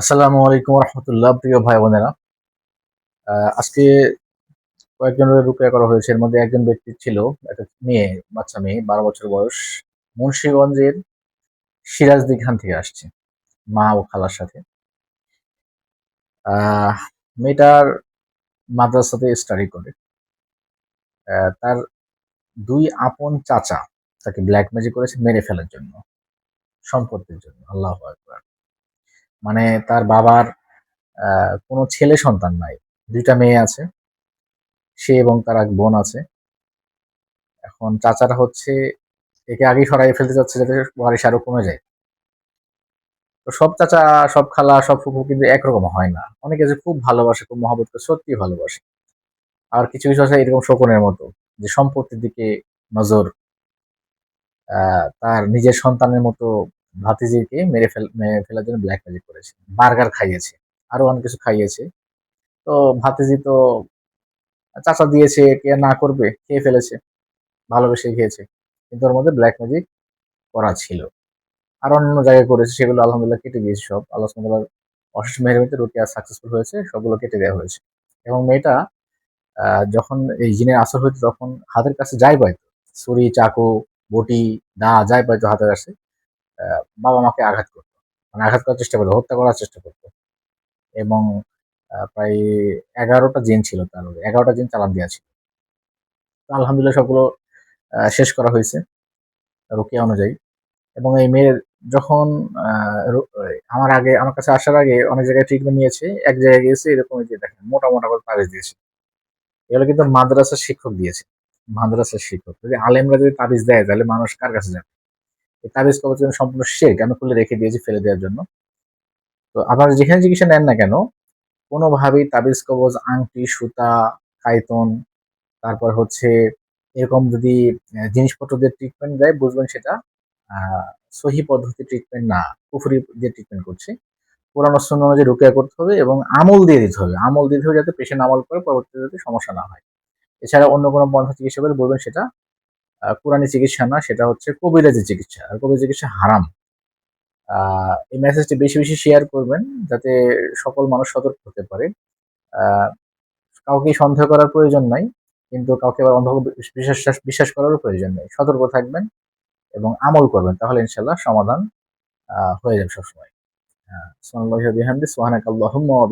আসসালামু আলাইকুম রহমতুল্লাহ প্রিয় ভাই বোনেরা। আজকে কয়েকজনের রুকিয়া করা হয়েছে। এর মধ্যে একজন ব্যক্তি ছিল, একটা মেয়ে, বাচ্চা মেয়ে, বারো বছর বয়স। মুন্সীগঞ্জের সিরাজদি খান থেকে আসছে, মা ও খালার সাথে। মেয়েটার মাদ্রাসাতে স্টাডি করে। তার দুই আপন চাচা তাকে ব্ল্যাক ম্যাজিক করেছে, মেরে ফেলার জন্য, সম্পত্তির জন্য। আল্লাহ আকবার। মানে তার বাবার কোনো ছেলে সন্তান নাই। দুইটা মেয়ে আছে, সে এবং তার এক বোন আছে। এখন চাচারা হচ্ছে একে আগেই সরাই ফেলতে চাচ্ছে যাতে ওয়ারিশ আরও কমে যায়। তো সব চাচা, সব খালা, সব ফুফু কিন্তু একরকম হয় না। অনেকে যে খুব ভালোবাসে, খুব মহাবত সত্যি ভালোবাসে। আর কিছু কিছু আছে এরকম শকুনের মতো যে সম্পত্তির দিকে নজর তার নিজের সন্তানের মতো ভাতিজিকে মেরে ফেল, মেরে ফেলার জন্য ব্ল্যাক ম্যাজিক করেছে। বার্গার খাইয়েছে, আরও অনেক কিছু খাইয়েছে। তো ভাতিজি তো চাচা দিয়েছে কে না করবে খেয়ে ফেলেছে? ভালোবেসে খেয়েছে। কিন্তু ওর মধ্যে ব্ল্যাক ম্যাজিক করা ছিল। আর অন্যান্য জায়গায় করেছে, সেগুলো আলহামদুলিল্লাহ কেটে গিয়েছে সব। আল্লাহ তাআলার অশেষ মেহরবানিতে রুকিয়া সাকসেসফুল হয়েছে, সবগুলো কেটে দেওয়া হয়েছে। এবং মেয়েটা যখন এই জিনের আসর হইতো তখন হাতের কাছে যাই পাইতো। ছুরি, চাকু, বটি দা যাই পাইতো হাতের কাছে বাবা মাকে আঘাত করতো। মানে আঘাত করার চেষ্টা করতো, হত্যা করার চেষ্টা করতো। এবং প্রায় এগারোটা জিন ছিল তার এগারোটা জিন চালান দেওয়া ছিল। তো আলহামদুলিল্লাহ সবগুলো শেষ করা হয়েছে, রুকিয়া অনুযায়ী। এবং এই মেয়ের যখন আমার আগে, আমার কাছে আসার আগে অনেক জায়গায় ট্রিটমেন্ট নিয়েছে, এক জায়গায় গিয়েছে, এরকম যে দেখেন, মোটা মোটা করে তাবিজ দিয়েছে। এগুলো কিন্তু মাদ্রাসার শিক্ষক দিয়েছে, মাদ্রাসার শিক্ষক। যদি আলেমরা যদি তাবিজ দেয়, তাহলে মানুষ কার কাছে যাবে? তাবিজ কবচ সম্পূর্ণ শেখ আমি খুলে রেখে দিয়েছি ফেলে দেওয়ার জন্য। তো আপনারা যেখানে চিকিৎসা নেন না কেন, কোনোভাবেই তাবিজ কবজ, আংটি, সুতা, কাইতন, তারপর হচ্ছে এরকম যদি জিনিসপত্র দিয়ে ট্রিটমেন্ট দেয়, বুঝবেন সেটা সহি পদ্ধতি ট্রিটমেন্ট না কুফুরি দিয়ে ট্রিটমেন্ট করছে। পুরানো সুন্নাহ অনুযায়ী রুকিয়া করতে হবে এবং আমল দিয়ে দিতে হবে। আমল দিতে হবে যাতে পেশেন্ট আমল করে, পরবর্তীতে যাতে সমস্যা না হয়। এছাড়া অন্য কোনো পন্থা চিকিৎসা করে বলবেন সেটা কোরআনি চিকিৎসা না, সেটা হচ্ছে কবিরাজি চিকিৎসা। আর কবিরাজি চিকিৎসা হারাম। এই মেসেজটি বেশি বেশি শেয়ার করবেন, যাতে সকল মানুষ সতর্ক হতে পারে। কাউকে সন্দেহ করার প্রয়োজন নাই, কিন্তু কাউকে আবার অন্ধ বিশ্বাস বিশ্বাস করারও প্রয়োজন নেই। সতর্ক থাকবেন এবং আমল করবেন, তাহলে ইনশাল্লাহ সমাধান হয়ে যাবে সবসময়। সুবহানাল্লাহি ওয়া বিহামদিহি, সুবহানাকাল্লাহুম্মা ওয়া